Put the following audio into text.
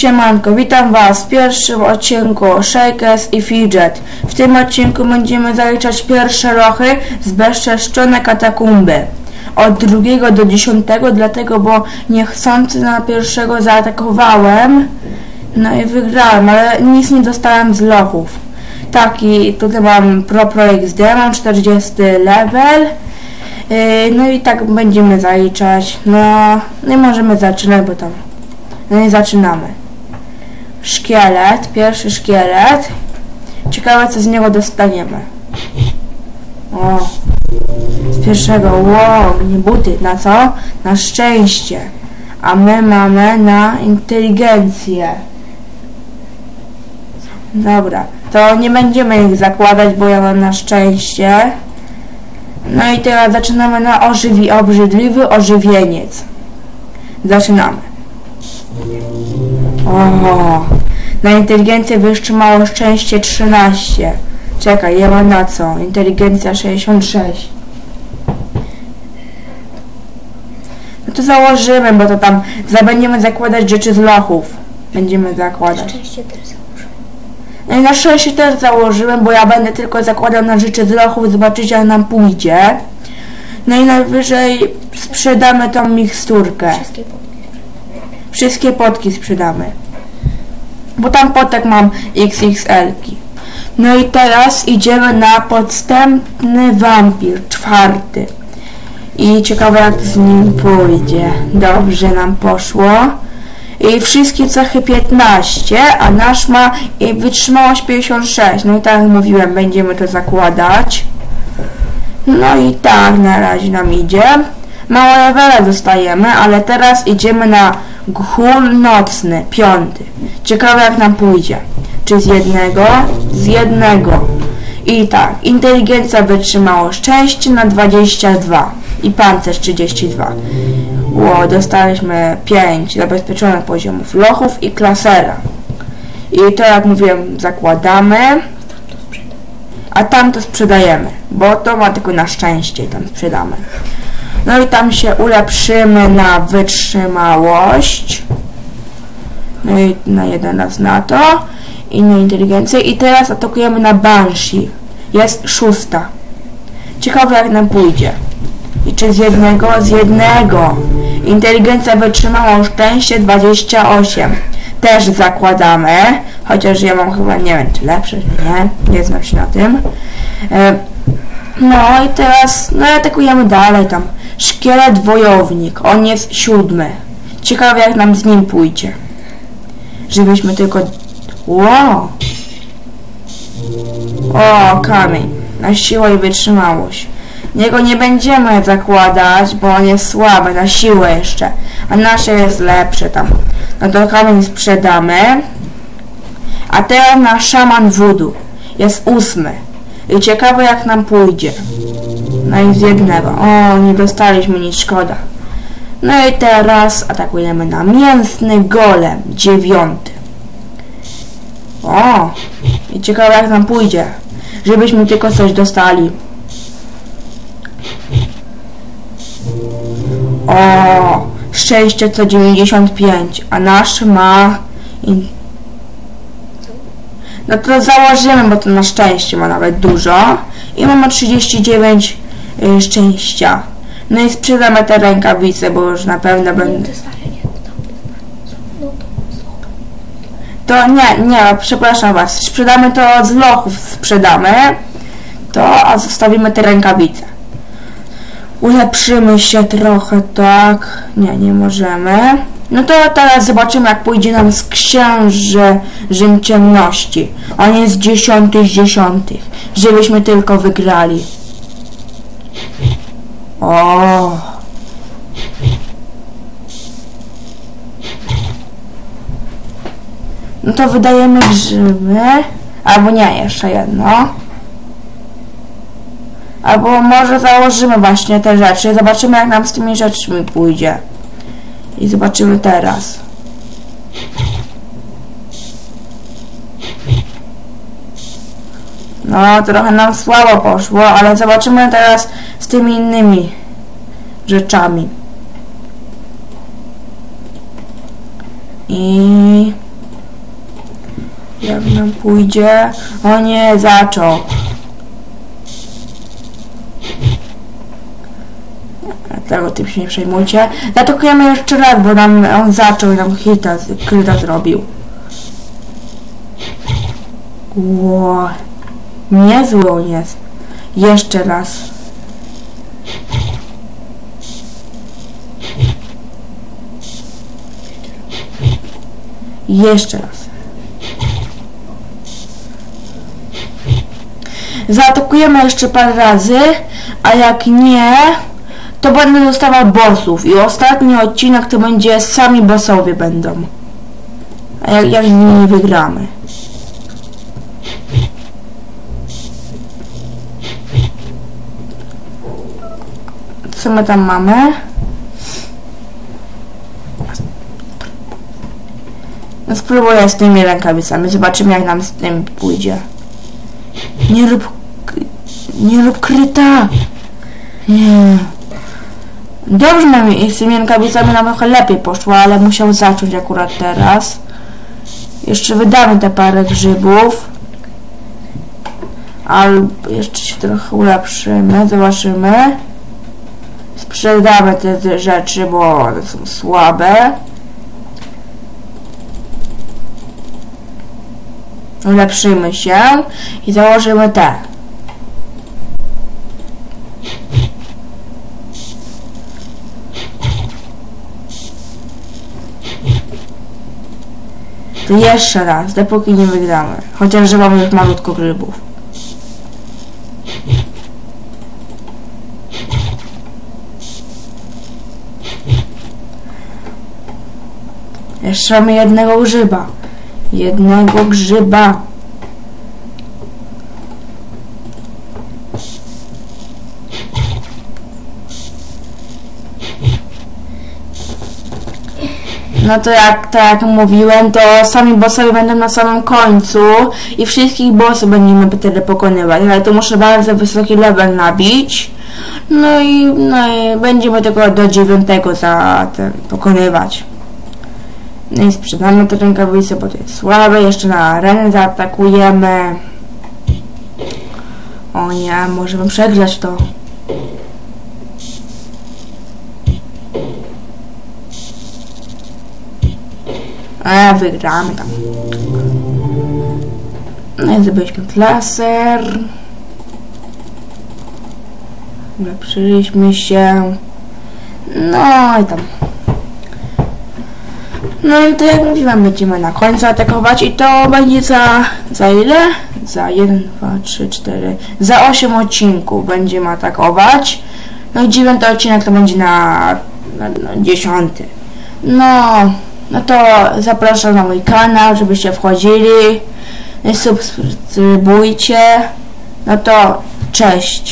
Siemanko, witam Was w pierwszym odcinku Shakers i Fidget. W tym odcinku będziemy zaliczać pierwsze lochy z bezczeszczone katakumby. Od drugiego do dziesiątego, dlatego, bo niechcący na pierwszego zaatakowałem. No i wygrałem, ale nic nie dostałem z lochów. Taki, tutaj mam Pro Pro XD, mam 40 level. Yy, no i tak będziemy zaliczać. No, nie możemy zaczynać, bo tam no i zaczynamy. Szkielet, pierwszy szkielet. Ciekawe co z niego dostaniemy. O, z pierwszego, wow, nie buty, na co? Na szczęście. A my mamy na inteligencję. Dobra, to nie będziemy ich zakładać, bo ja mam na szczęście. No i teraz zaczynamy na ożywi, obrzydliwy ożywieniec. Zaczynamy. O, na inteligencję wytrzymało szczęście 13. Czekaj, ja mam na co? Inteligencja 66. No to założymy, bo to tam będziemy zakładać rzeczy z lochów. Będziemy zakładać. Szczęście też założę. No i na szczęście też założyłem, bo ja będę tylko zakładał na rzeczy z lochów, zobaczyć jak nam pójdzie. No i najwyżej sprzedamy tą miksturkę. Wszystkie. Wszystkie potki sprzedamy. Bo tam potek mam XXL-ki. No i teraz idziemy na podstępny wampir, czwarty. I ciekawe jak z nim pójdzie. Dobrze nam poszło. I wszystkie cechy 15, a nasz ma i wytrzymałość 56. No i tak jak mówiłem, będziemy to zakładać. No i tak na razie nam idzie. Mało levela dostajemy, ale teraz idziemy na gchul nocny, piąty. Ciekawe jak nam pójdzie. Czy z jednego? Z jednego. I tak, inteligencja wytrzymało szczęście na 22 i pancerz 32. Ło, dostaliśmy 5 zabezpieczonych poziomów lochów i klasera. I to jak mówiłem, zakładamy, a tam to sprzedajemy, bo to ma tylko na szczęście tam sprzedamy. No i tam się ulepszymy na wytrzymałość. No i na jeden raz na to. I na inteligencję. I teraz atakujemy na Banshee. Jest szósta. Ciekawe jak nam pójdzie. I czy z jednego? Z jednego. Inteligencja wytrzymała szczęście 28. Też zakładamy. Chociaż ja mam chyba, nie wiem czy lepsze, czy nie. Nie znam się na tym. E, no i teraz, no i atakujemy dalej tam. Szkielet wojownik, on jest siódmy. Ciekawe jak nam z nim pójdzie. Żebyśmy tylko... Wow! O, kamień. Na siłę i wytrzymałość. Niego nie będziemy zakładać, bo on jest słaby, na siłę jeszcze. A nasze jest lepsze tam. No to kamień sprzedamy. A teraz na szaman voodoo. Jest ósmy. I ciekawe jak nam pójdzie. No i z jednego. O, nie dostaliśmy nic, szkoda. No i teraz atakujemy na mięsny golem, dziewiąty. O, i ciekawe jak nam pójdzie. Żebyśmy tylko coś dostali. O, szczęście co 95, a nasz ma... No to założymy, bo to na szczęście ma nawet dużo. I mamy 39 y, szczęścia. No i sprzedamy te rękawice, bo już na pewno będę... to No to nie, nie, przepraszam was. Sprzedamy to z lochów, sprzedamy to, a zostawimy te rękawice. Ulepszymy się trochę, tak? Nie, nie możemy. No to teraz zobaczymy, jak pójdzie nam z księży Rzym Ciemności. On jest dziesiąty z dziesiątych. Żebyśmy tylko wygrali. O. No to wydajemy grzyby. Albo nie, jeszcze jedno. Albo może założymy właśnie te rzeczy. Zobaczymy jak nam z tymi rzeczmi pójdzie. I zobaczymy teraz. No, trochę nam słabo poszło, ale zobaczymy teraz tymi innymi rzeczami. I Jak nam pójdzie? O nie, zaczął. Tego tym się nie przejmujcie. Zaatakujemy jeszcze raz, bo nam on zaczął i nam hita, kryta zrobił. Ło. Niezły on jest. Jeszcze raz. Jeszcze raz. Zaatakujemy jeszcze parę razy, a jak nie, to będę dostawał bossów. I ostatni odcinek to będzie sami bossowie będą. A jak, jak nie wygramy. Co my tam mamy? Spróbuję z tymi rękawicami. Zobaczymy jak nam z tym pójdzie. Nie rób... Nie rób kryta! Nie. Dobrze nam i z tymi rękawicami nam trochę lepiej poszło, ale musiał zacząć akurat teraz. Jeszcze wydamy te parę grzybów. Albo jeszcze się trochę ulepszymy, zobaczymy. Sprzedamy te rzeczy, bo one są słabe. Ulepszymy się i założymy te. To jeszcze raz, dopóki nie wygramy. Chociaż, że mamy już malutko grzybów. Jeszcze mamy jednego grzyba. Jednego grzyba. No to jak, tak mówiłem, to sami bossowie będą na samym końcu i wszystkich bossów będziemy wtedy pokonywać, ale to muszę bardzo wysoki level nabić. No i, no i będziemy tego do dziewiątego za ten pokonywać. No i sprzedamy te rękawice, bo to jest słabe. Jeszcze na arenę zaatakujemy. O nie, możemy przegrać to. A, wygramy tam. No i zrobiliśmy klaser. Ulepszyliśmy się. No i tam. No i to jak mówiłam, będziemy na końcu atakować i to będzie za, za ile? Za 1, 2, 3, 4, za 8 odcinków będziemy atakować. No i dziewiąty odcinek to będzie na, na, na 10. No, no to zapraszam na mój kanał, żebyście wchodzili, subskrybujcie. No to cześć.